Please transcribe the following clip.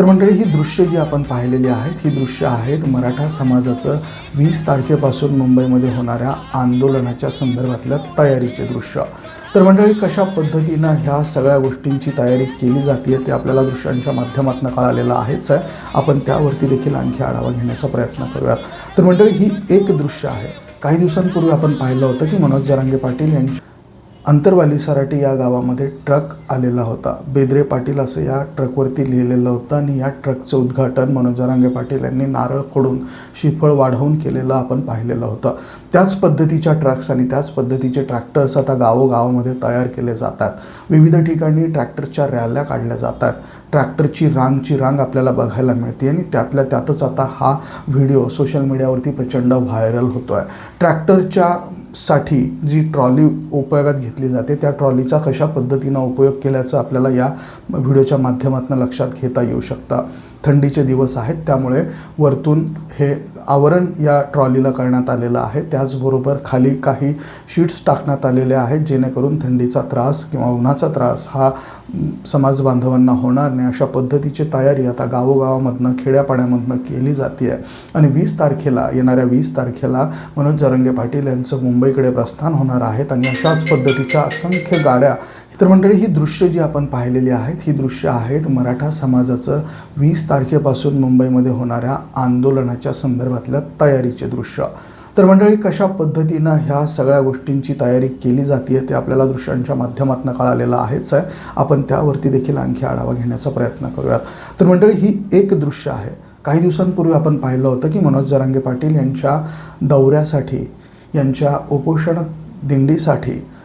तर मंडळी ही दृश्य जी आपण पाहिलेली आहेत ही दृश्य आहेत मराठा समाजाचं वीस तारखेपासून मुंबईमध्ये होणाऱ्या आंदोलनाच्या संदर्भातल्या तयारीचे दृश्य. तर मंडळी कशा पद्धतीनं ह्या सगळ्या गोष्टींची तयारी केली जाते ते आपल्याला दृश्यांच्या माध्यमातून कळालेलं आहेच आहे. आपण त्यावरती देखील आणखी आढावा घेण्याचा प्रयत्न करूयात. तर मंडळी ही एक दृश्य आहे. काही दिवसांपूर्वी आपण पाहिलं होतं की मनोज जरांगे पाटील यांची अंतरवाली सराटी या गावामध्ये ट्रक आलेला होता. बेदरे पाटील असं या ट्रकवरती लिहिलेलं होतं आणि या ट्रकचं उद्घाटन मनोज जरांगे पाटील यांनी नारळ खोडून शिफळ वाढवून केलेलं आपण पाहिलेलं होतं. त्याच पद्धतीच्या ट्रक्स आणि त्याच पद्धतीचे ट्रॅक्टर्स आता गावोगावामध्ये तयार केले जातात. विविध ठिकाणी ट्रॅक्टरच्या रॅल्या काढल्या जातात. ट्रॅक्टरची रांगची रांग आपल्याला बघायला मिळते आणि त्यातल्या त्यातच आता हा व्हिडिओ सोशल मीडियावरती प्रचंड व्हायरल होतो आहे ट्रॅक्टरच्या साठी जी ट्रॉली उपयोगात घेतली जाते त्या ट्रॉलीचा कशा पद्धतीनं उपयोग केल्याचं आपल्याला या व्हिडिओच्या माध्यमातून लक्षात घेता येऊ शकता. थंडीचे दिवस आहेत त्यामुळे वरतून हे आवरण या ट्रॉलीला करण्यात आलेलं आहे. त्याचबरोबर खाली काही शीट्स टाकण्यात आलेले आहेत जेणेकरून थंडीचा त्रास किंवा उन्हाचा त्रास हा समाज बांधवांना होणार नाही. अशा पद्धतीची तयारी आता गावोगावामधनं खेड्यापाड्यामधनं केली जाते आहे आणि वीस तारखेला येणाऱ्या वीस तारखेला मनोज जरंगे पाटील यांचं मुंबईकडे प्रस्थान होणार आहेत आणि अशाच पद्धतीच्या असंख्य गाड्या तर मंडळी ही दृश्य जी आपण पाहिलेली आहेत ही दृश्य आहेत मराठा समाजाचं वीस तारखेपासून मुंबईमध्ये होणाऱ्या आंदोलनाच्या संदर्भातल्या तयारीचे दृश्य. तर मंडळी कशा पद्धतीनं ह्या सगळ्या गोष्टींची तयारी केली जाते ते आपल्याला दृश्यांच्या माध्यमातून कळालेलं आहेच आहे. आपण त्यावरती देखील आणखी आढावा घेण्याचा प्रयत्न करूयात. तर मंडळी ही एक दृश्य आहे. काही दिवसांपूर्वी आपण पाहिलं होतं की मनोज जरांगे पाटील यांच्या दौऱ्यासाठी यांच्या उपोषण दिंडीसाठी